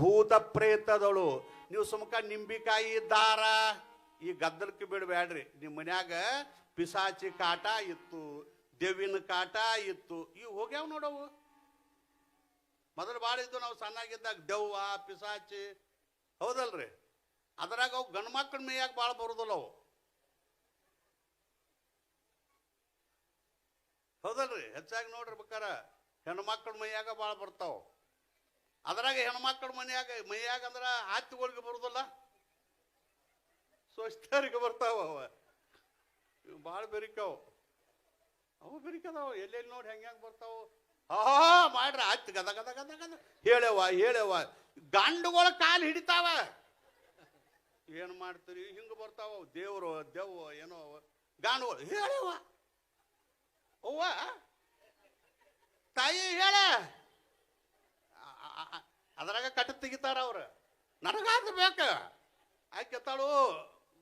ಭೂತ ಪ್ರೇತದಳು ನೀವು ಸುಮಕ ನಿಂಬಿಕಾಯಿ ದಾರ. ಈ ಗದ್ದಲಕ್ಕೆ ಬಿಡಬೇಡ್ರಿ. ನಿಮ್ಮ ಮನ್ಯಾಗ ಪಿಸಾಚಿ ಕಾಟ ಇತ್ತು ದೇವಿನ ಕಾಟ ಇತ್ತು. ಈ ಹೋಗ್ಯಾವ ನೋಡವು. ಮೊದಲು ಭಾಳ ಇದ್ದು ನಾವು ಸಣ್ಣಾಗಿದ್ದಾಗ ದೆವ್ವ, ಪಿಸಾಚಿ. ಹೌದಲ್ರಿ? ಅದ್ರಾಗ ಅವು ಗಂಡು ಮಕ್ಕಳ ಮೇಯಾಗ ಭಾಳ ಬರೋದಿಲ್ಲ ಅವು. ಹೌದಲ್ರಿ? ಹೆಚ್ಚಾಗಿ ನೋಡಿರ್ಬೇಕಾರ ಹೆಣ್ಮಕ್ಳ ಮೈಯಾಗ ಭಾಳ ಬರ್ತಾವ. ಅದ್ರಾಗ ಹೆಣ್ಮಕ್ಳ ಮನೆಯಾಗ, ಮೈಯಾಗ ಅಂದ್ರೆ ಆತ್ತಿಗಳಿಗೆ ಬರುದಲ್ಲ. ಸ್ವಸ್ಥರಿಗೆ ಬರ್ತಾವ ಅವ. ಭಾಳ ಬೆರಿಕಾವ. ಅವು ಬೆರಿಕದಾವ, ಎಲ್ಲೆಲ್ಲಿ ನೋಡಿ ಹೆಂಗೆ ಹೆಂಗೆ ಬರ್ತಾವ. ಹಾ ಮಾಡ್ರ, ಆಯ್ತು, ಗದ ಗದ ಗದ ಗದ. ಹೇಳವ ಹೇಳವ ಗಂಡುಗಳ ಕಾಲು ಹಿಡಿತಾವ. ಏನು ಮಾಡ್ತೀರಿ? ಹಿಂಗ ಬರ್ತಾವ. ದೇವ್ರು, ದೆವ್ವ, ಏನೋ ಅವ. ಗಾಂಡುಗಳು ಹೇಳವ ಅವ್ವ, ತಾಯಿ ಹೇಳ. ಅದ್ರಾಗ ಕಟ್ಟ ತೆಗಿತಾರ ಅವ್ರು. ನನಗಾದ ಬೇಕ? ಆಕೆತ್ತಾಳು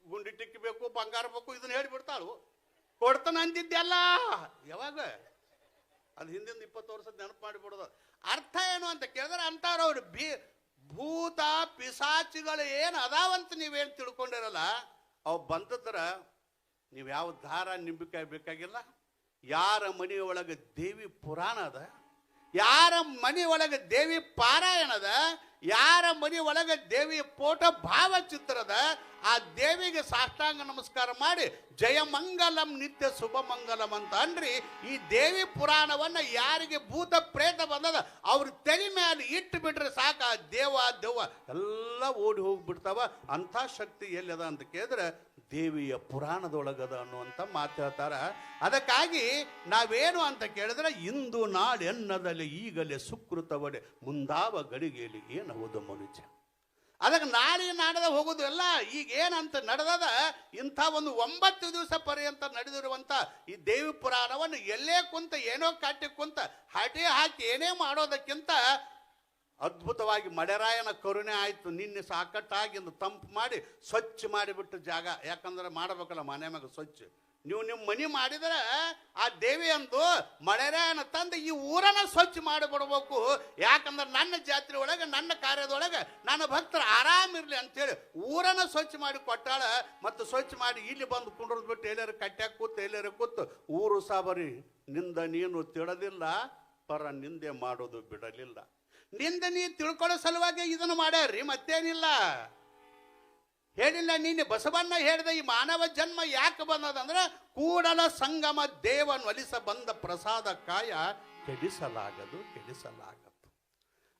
ಗುಂಡಿ ಟಿಕ್ಕಿ ಬೇಕು ಬಂಗಾರ ಬೇಕು, ಇದನ್ನ ಹೇಳಿಬಿಡ್ತಾಳು ಕೊಡ್ತಾನ ಅಂದಿದ್ದೆಲ್ಲ. ಯಾವಾಗ? ಅದು ಹಿಂದಿಂದ ಇಪ್ಪತ್ತು ವರ್ಷದ ನೆನಪು ಮಾಡಿಬಿಡೋದು ಅರ್ಥ ಏನು ಅಂತ ಕೇಳಿದ್ರೆ ಅಂತಾರ ಅವ್ರು ಬಿ ಭೂತ ಪಿಸಾಚಿಗಳು ಏನು ಅದಾವಂತ ನೀವೇನು ತಿಳ್ಕೊಂಡಿರಲ್ಲ? ಅವು ಬಂದದ್ರ ನೀವು ಯಾವ ದಾರ ನಿಂಬಿಕಾಯಿ ಬೇಕಾಗಿಲ್ಲ? ಯಾರ ಮನೆಯೊಳಗೆ ದೇವಿ ಪುರಾಣ ಅದ? ಯಾರ ಮನೆ ಒಳಗೆ ದೇವಿ ಪಾರಾಯಣದ, ಯಾರ ಮನೆ ಒಳಗೆ ದೇವಿ ಫೋಟೋ ಭಾವಚಿತ್ರದ, ಆ ದೇವಿಗೆ ಸಾಷ್ಟಾಂಗ ನಮಸ್ಕಾರ ಮಾಡಿ, ಜಯ ಮಂಗಲಂ ನಿತ್ಯ ಶುಭ ಮಂಗಲಂ ಅಂತ ಅನ್ರಿ ಈ ದೇವಿ ಪುರಾಣವನ್ನ ಯಾರಿಗೆ ಭೂತ ಪ್ರೇತ ಬಂದದ, ಅವ್ರ ತಲೆ ಮೇಲೆ ಇಟ್ಟು ಬಿಟ್ರೆ ಸಾಕು, ಆ ದೇವ ದೆವ್ವ ಎಲ್ಲ ಓಡಿ ಹೋಗ್ಬಿಡ್ತಾವ, ಅಂಥ ಶಕ್ತಿ ಎಲ್ಲದ ಅಂತ ಕೇಳಿದ್ರೆ ದೇವಿಯ ಪುರಾಣದೊಳಗದ ಅನ್ನುವಂಥ ಮಾತು ಹೇಳ್ತಾರೆ. ಅದಕ್ಕಾಗಿ ನಾವೇನು ಅಂತ ಕೇಳಿದ್ರೆ, ಇಂದು ನಾಳೆನ್ನದಲ್ಲಿ ಈಗಲೇ ಸುಕೃತವಡೆ ಮುಂದಾವ ಗಡಿಗೆಯಲ್ಲಿ ಏನವುದು ಮನುಷ್ಯ. ಅದಕ್ಕೆ ನಾಳೆ ನಾಡದ ಹೋಗೋದು ಎಲ್ಲ ಈಗ ಏನಂತ ನಡೆದದ, ಇಂಥ ಒಂದು ಒಂಬತ್ತು ದಿವಸ ಪರ್ಯಂತ ನಡೆದಿರುವಂಥ ಈ ದೇವಿ ಪುರಾಣವನ್ನು ಎಲ್ಲೇ ಕುಂತ, ಏನೋ ಕಾಟಿ ಕುಂತ, ಹಾಟಿ ಹಾಕಿ ಏನೇ ಮಾಡೋದಕ್ಕಿಂತ ಅದ್ಭುತವಾಗಿ ಮಡೆರಾಯನ ಕರುಣೆ ಆಯಿತು. ನಿನ್ನೆ ಸಾಕಟ್ಟಾಗಿ ತಂಪು ಮಾಡಿ ಸ್ವಚ್ಛ ಮಾಡಿಬಿಟ್ಟು ಜಾಗ. ಯಾಕಂದ್ರೆ ಮಾಡಬೇಕಲ್ಲ ಮನೆ ಮ್ಯಾಗ ಸ್ವಚ್ಛ. ನೀವು ನಿಮ್ಮ ಮನೆ ಮಾಡಿದರೆ ಆ ದೇವಿ ಅಂದು ಮಳೆರಾಯನ ತಂದು ಈ ಊರನ್ನ ಸ್ವಚ್ಛ ಮಾಡಿಬಿಡ್ಬೇಕು. ಯಾಕಂದ್ರೆ ನನ್ನ ಜಾತ್ರೆ ಒಳಗೆ, ನನ್ನ ಕಾರ್ಯದೊಳಗೆ ನನ್ನ ಭಕ್ತರು ಆರಾಮಿರ್ಲಿ ಅಂತೇಳಿ ಊರನ್ನ ಸ್ವಚ್ಛ ಮಾಡಿ ಕೊಟ್ಟಾಳ. ಮತ್ತು ಸ್ವಚ್ಛ ಮಾಡಿ ಇಲ್ಲಿ ಬಂದು ಕುಂಡ್ರದ್ ಬಿಟ್ಟು ಎಲ್ಲಾರು ಕಟ್ಟ್ಯಾಗ ಕೂತು ಎಲ್ಲರೂ ಕೂತು, ಊರು ಸಾಬರಿ ನಿಂದ ನೀನು ತಿಳದಿಲ್ಲ, ಪರ ನಿಂದೆ ಮಾಡೋದು ಬಿಡಲಿಲ್ಲ. ನಿಂದ ನೀ ತಿಳ್ಕೊಳ್ಳೋ ಸಲುವಾಗಿ ಇದನ್ನು ಮಾಡ್ಯಾರ್ರಿ, ಮತ್ತೇನಿಲ್ಲ. ಹೇಳಿಲ್ಲ ನೀನು ಬಸವಣ್ಣ ಹೇಳಿದ ಈ ಮಾನವ ಜನ್ಮ ಯಾಕೆ ಬಂದದಂದ್ರೆ ಕೂಡಲ ಸಂಗಮ ದೇವನ್ ಒಲಿಸ ಬಂದ ಪ್ರಸಾದ ಕಾಯ ಕೆಡಿಸಲಾಗದು ಕೆಡಿಸಲಾಗದು.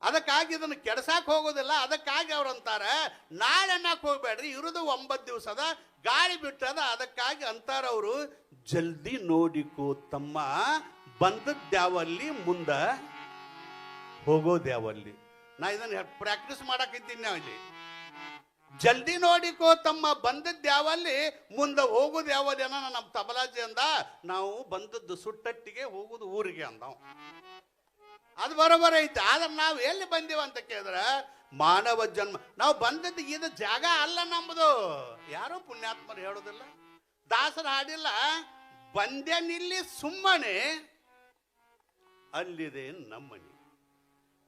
ಅದಕ್ಕಾಗಿ ಇದನ್ನು ಕೆಡ್ಸಾಕ್ ಹೋಗೋದಿಲ್ಲ, ಅದಕ್ಕಾಗಿ ಅವ್ರು ಅಂತಾರೆ ನಾಳೆ ಹೋಗ್ಬೇಡ್ರಿ ಇರುದು ಒಂಬತ್ತು ದಿವಸದ ಗಾಳಿ ಬಿಟ್ಟದ, ಅದಕ್ಕಾಗಿ ಅಂತಾರೆ ಅವರು, ಜಲ್ದಿ ನೋಡಿಕೋ ತಮ್ಮ, ಬಂದದ್ಯಾವಲ್ಲಿ ಮುಂದ ಹೋಗೋದ್ಯಾವಲ್ಲಿ ನಾ ಇದನ್ನ ಪ್ರಾಕ್ಟೀಸ್ ಮಾಡಾಕಿದ್ದೀನಿ ನಾವು ಇಲ್ಲಿ. ಜಲ್ದಿ ನೋಡಿಕೋ ತಮ್ಮ ಬಂದದ್ದು ಯಾವಲ್ಲಿ, ಮುಂದೆ ಹೋಗುದು ಯಾವಲ್ಲಿ ಅನ್ನೋ ನಮ್ಮ ತಬಲಾಜಿ ಅಂದ, ನಾವು ಬಂದದ್ದು ಸುಟ್ಟಟ್ಟಿಗೆ ಹೋಗುದು ಊರಿಗೆ ಅಂದವು ಅದು ಬರೋಬರ ಐತೆ, ಆದ್ರೆ ನಾವು ಎಲ್ಲಿ ಬಂದೀವ ಅಂತ ಕೇಳಿದ್ರೆ, ಮಾನವ ಜನ್ಮ, ನಾವು ಬಂದದ್ದು ಇದು ಜಾಗ ಅಲ್ಲ ನಮ್ಮದು ಯಾರೋ ಪುಣ್ಯಾತ್ಮರು ಹೇಳೋದಿಲ್ಲ. ದಾಸರ ಹಾಡಿಲ್ಲ, ಬಂದೆ ನಿಲ್ಲಿ ಸುಮ್ಮನೆ, ಅಲ್ಲಿದೆ ನಮ್ಮನೆ.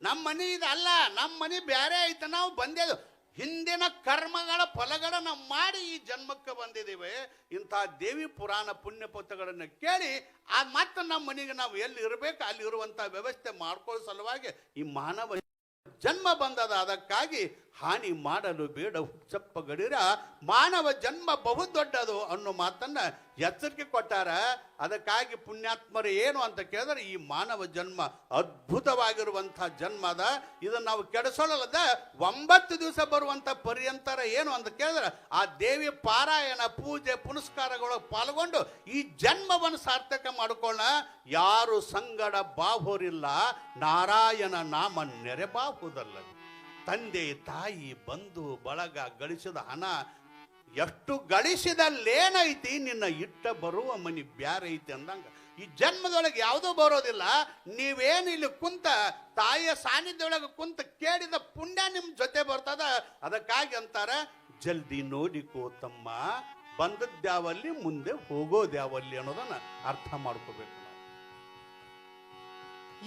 ನಮ್ಮ ಮನೆ ಇದಲ್ಲ ನಮ್ಮ ಮನೆ ಬೇರೆ ಐತೆ, ನಾವು ಬಂದೇದು ಹಿಂದಿನ ಕರ್ಮಗಳ ಫಲಗಳನ್ನು ಮಾಡಿ ಈ ಜನ್ಮಕ್ಕೆ ಬಂದಿದ್ದೀವಿ. ಇಂಥ ದೇವಿ ಪುರಾಣ ಪುಣ್ಯ ಪುತ್ರಗಳನ್ನು ಕೇಳಿ, ಆ ಮತ್ತೆ ನಮ್ಮ ಮನೆಗೆ ನಾವು ಎಲ್ಲಿ ಇರಬೇಕು, ಅಲ್ಲಿ ಇರುವಂಥ ವ್ಯವಸ್ಥೆ ಮಾಡ್ಕೊಳ್ಳೋ ಸಲುವಾಗಿ ಈ ಮಾನವ ಜನ್ಮ ಬಂದದ. ಅದಕ್ಕಾಗಿ ಹಾನಿ ಮಾಡಲು ಬೇಡ ಹುಚ್ಚಪ್ಪ ಗಡಿರ. ಮಾನವ ಜನ್ಮ ಬಹುದೊಡ್ಡದು ಅನ್ನೋ ಮಾತನ್ನ ಎಚ್ಚರಿಕೆ ಕೊಟ್ಟಾರ, ಅದಕ್ಕಾಗಿ ಪುಣ್ಯಾತ್ಮರು ಏನು ಅಂತ ಕೇಳಿದ್ರೆ, ಈ ಮಾನವ ಜನ್ಮ ಅದ್ಭುತವಾಗಿರುವಂಥ ಜನ್ಮ ಅದ. ಇದನ್ನ ನಾವು ಕೆಡಿಸೋಳಲ್ಲದ, ಒಂಬತ್ತು ದಿವಸ ಬರುವಂಥ ಪರ್ಯಂತರ ಏನು ಅಂತ ಕೇಳಿದ್ರೆ, ಆ ದೇವಿ ಪಾರಾಯಣ ಪೂಜೆ ಪುನಸ್ಕಾರಗಳು ಪಾಲ್ಗೊಂಡು ಈ ಜನ್ಮವನ್ನು ಸಾರ್ಥಕ ಮಾಡಿಕೊಳ್ಳ. ಯಾರು ಸಂಗಡ ಬಾಹೋರಿಲ್ಲ, ನಾರಾಯಣ ನಾಮ ನೆರೆ ಬಾಹುದಲ್ಲ ತಂದೆ ತಾಯಿ ಬಂಧು ಬಳಗ ಗಳಿಸಿದ ಹಣ ಎಷ್ಟು ಗಳಿಸಿದಲ್ಲೇನೈತಿ ನಿನ್ನ ಇಟ್ಟ ಬರುವ ಮನಿ ಬ್ಯಾರೆ ಐತಿ ಅಂದಂಗ. ಈ ಜನ್ಮದೊಳಗೆ ಯಾವುದೂ ಬರೋದಿಲ್ಲ. ನೀವೇನು ಇಲ್ಲಿ ಕುಂತ, ತಾಯಿಯ ಸಾನ್ನಿಧ್ಯದೊಳಗೆ ಕುಂತ ಕೇಳಿದ ಪುಣ್ಯ ನಿಮ್ಮ ಜೊತೆ ಬರ್ತದ. ಅದಕ್ಕಾಗಿ ಅಂತಾರ, ಜಲ್ದಿ ನೋಡಿಕೋ ತಮ್ಮ ಬಂದದ್ದ್ಯಾವಲ್ಲಿ ಮುಂದೆ ಹೋಗೋದ್ಯಾವಲ್ಲಿ ಅನ್ನೋದನ್ನ ಅರ್ಥ ಮಾಡ್ಕೋಬೇಕು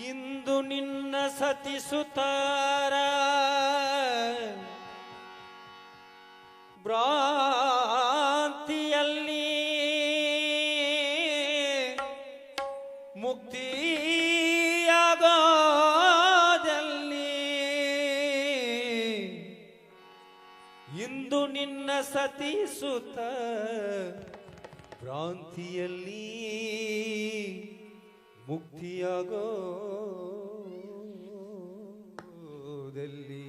ಇಂದು ನಿನ್ನ ಸತಿಸುತ್ತಾರ ಬ್ರಾ ಸತಿಸುತ್ತ ಭ್ರಾಂತಿಯಲ್ಲಿ ಮುಕ್ತಿಯಾಗೋದಲ್ಲಿ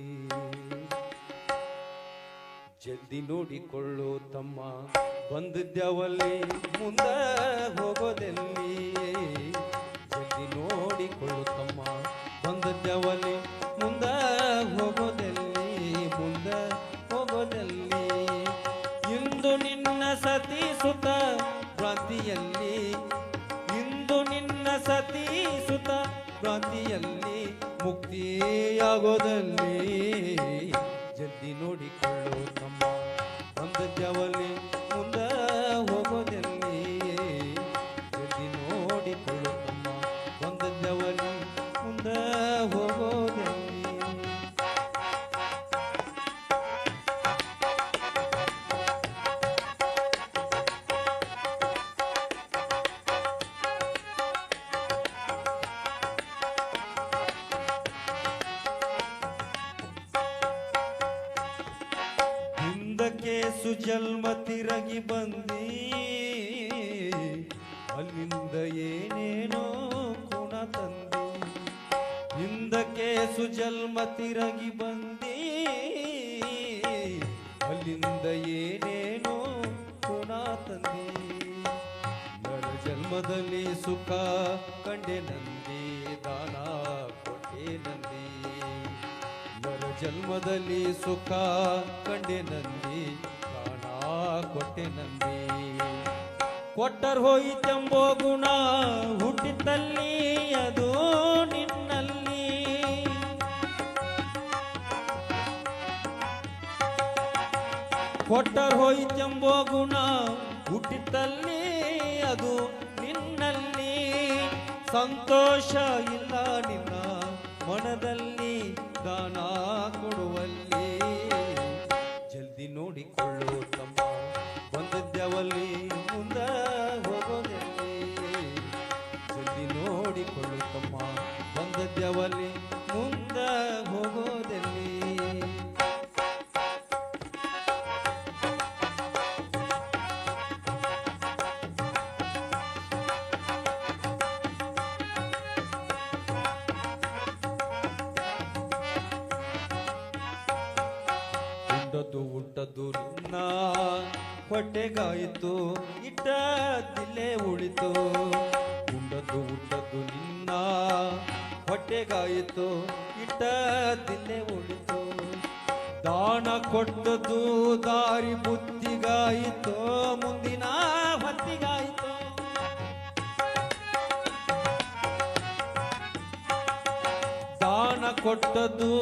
ಜಲ್ದಿ ನೋಡಿಕೊಳ್ಳು ತಮ್ಮ ಬಂದಿದ್ದವಲ್ಲಿ ಮುಂದ ಹೋಗೋದಲ್ಲಿ? ಜಲ್ದಿ ನೋಡಿಕೊಳ್ಳು ತಮ್ಮ ಬಂದಿದ್ದವಲ್ಲಿ ಮುಂದ ಹೋಗೋದಲ್ಲಿ? ಮುಂದ ಹೋಗೋದೆಲ್ಲಿ ಇಂದು ನಿನ್ನ ಸತಿ ಸುತ ಭ್ರಾಂತಿಯಲ್ಲಿ. ಇಂದು ನಿನ್ನ ಸತಿ ಸುತ ಭ್ರಾಂತಿಯಲ್ಲಿ ಮುಕ್ತಿಯಾಗೋದಲ್ಲಿ. ಜಲ್ದಿ ನೋಡಿಕೊಳ್ಳು ತಮ್ಮ ಒಂದು ಮುಂದ ಹಿಂದಕ್ಕೆ ಸುಜನ್ಮ ತಿರಗಿ ಬಂದಿ. ಅಲ್ಲಿಂದ ಏನೇನೋ ಗುಣ ತಂದಿ. ಹಿಂದಕ್ಕೆ ಸುಜನ್ಮ ತಿರಗಿ ಬಂದಿ. ಅಲ್ಲಿಂದ ಏನೇನೋ ಗುಣ ತಂದಿ. ನರ ಜನ್ಮದಲ್ಲಿ ಸುಖ ಕಂಡೆ ನಂದಿ, ದಾನ ಕೊಟ್ಟೆ ನಂದಿ. ಜನ್ಮದಲ್ಲಿ ಸುಖ ಕಂಡೆ ನಂದಿ ಪ್ರಾಣ ಕೊಟ್ಟೆ ನಂದಿ ಕೊಟ್ಟರ್ ಹೋಯಿತೆಂಬೋ ಗುಣ ಹುಟ್ಟಿತಲ್ಲಿ ಅದು ನಿನ್ನಲ್ಲಿ. ಕೊಟ್ಟರ್ ಹೋಯಿತೆಂಬೋ ಗುಣ ಹುಟ್ಟಿತಲ್ಲಿ ಅದು ನಿನ್ನಲ್ಲಿ. ಸಂತೋಷ ಇಲ್ಲ ನಿನ್ನ ಮನದಲ್ಲಿ, ದಾನ ನೋಡಿಕೊಳ್ಳು ತಮ್ಮ ಬಂದದ್ದವಲ್ಲಿ ಮುಂದ ಹೋಗೋದೆಲ್ಲಿ ಸುದ್ದಿ ನೋಡಿಕೊಳ್ಳು ತಮ್ಮ ಬಂದದ್ದವಲ್ಲಿ ಮುಂದ ಹೋಗೋದೆಲ್ಲಿ ಉಂಡದ್ದು ಉಂಟದ್ದು ನಿನ್ನ ಹೊಟ್ಟೆಗಾಯಿತು ಇಟ್ಟದಿಲ್ಲೇ ಉಳಿತು. ಉಂಡದ್ದು ಉಂಡದ್ದು ನಿನ್ನ ಹೊಟ್ಟೆಗಾಯಿತು ಇಟ್ಟದಿಲ್ಲೇ ಉಳಿತು. ದಾನ ಕೊಟ್ಟದ್ದು ದಾರಿ ಬುದ್ಧಿಗಾಯಿತು, ಮುಂದಿನ ಹೊತ್ತಿಗಾಯಿತು. ದಾನ ಕೊಟ್ಟದ್ದು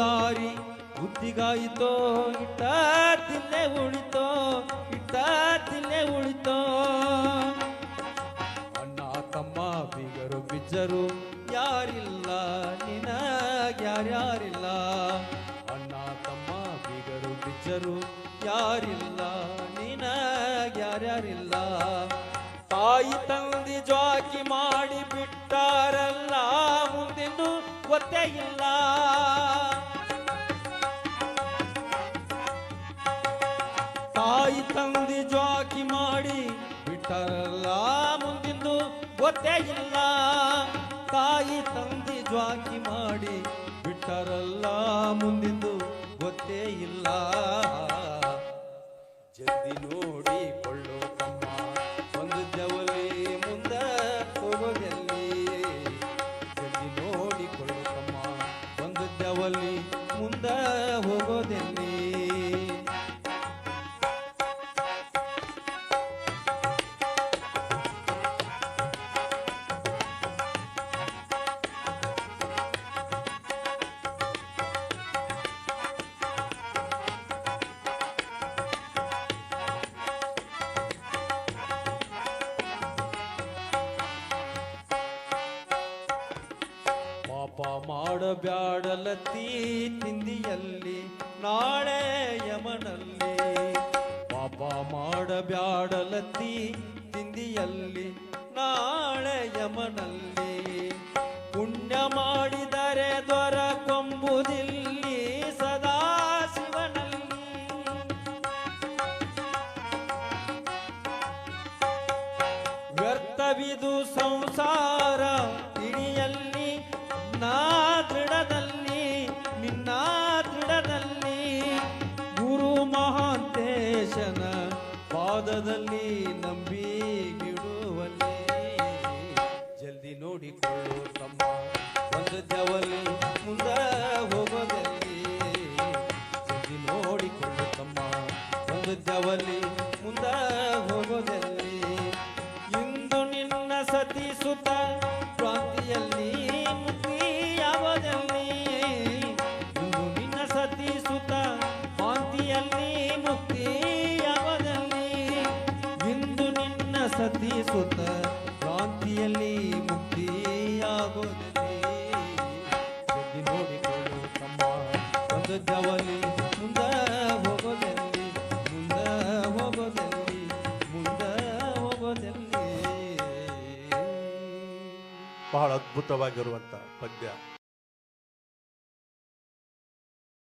ದಾರಿ ಬುದ್ಧಿಗಾಯಿತೋ ಇಟ್ಟ ತಿಲ್ಲೆ ಉಳಿತೋ, ಇಟ್ಟ ತಿಲ್ಲೆ ಉಳಿತೋ. ಅಣ್ಣ, ತಮ್ಮ, ಬಿಗರು, ಬಿಜ್ಜರು, ಯಾರಿಲ್ಲ ನಿನಗ್ಯಾರ್ಯಾರಿಲ್ಲ ಅಣ್ಣ, ತಮ್ಮ, ಬಿಗರು, ಬಿಜ್ಜರು, ಯಾರಿಲ್ಲ ನಿನಗ್ಯಾರ್ಯಾರಿಲ್ಲ ತಾಯಿ, ತಂದಿ ಜಾಕಿ ಮಾಡಿ ಬಿಟ್ಟಾರಲ್ಲ ಮುಂದಿನ ಗೊತ್ತೇ ಇಲ್ಲ ತಾಯಿ ತಂದಿ ಜಾಕಿ ಮಾಡಿ ಬಿಟ್ಟರಲ್ಲ ಮುಂದಿಂದು ಗೊತ್ತೇ ಇಲ್ಲ. ತಾಯಿ ತಂದಿ ಜಾಕಿ ಮಾಡಿ ಬಿಟ್ಟರಲ್ಲ ಮುಂದಿಂದು ಗೊತ್ತೇ ಇಲ್ಲ. ಮಾಡಬ್ಯಾಡಲತ್ತಿ ತಿಂದಿಯಲ್ಲಿ ನಾಳೆ ಯಮನಲ್ಲಿ. ಪಾಪ ಮಾಡಬ್ಯಾಡಲತ್ತಿ ತಿಂದಿಯಲ್ಲಿ ನಾಳೆ ಯಮನಲ್ಲಿ. ಪುಣ್ಯ ಮಾಡಿದರೆ ದೊರ ಬಂದವಲ್ಲಿ ಮುಂದ ಹೋಗೋದಲ್ಲಿ? ಇಂದು ನಿನ್ನ ಸತಿ ಸುತ ಹೋಗೋದಲ್ಲಿ ಬಹಳ ಅದ್ಭುತವಾಗಿರುವಂತ ಪದ್ಯ.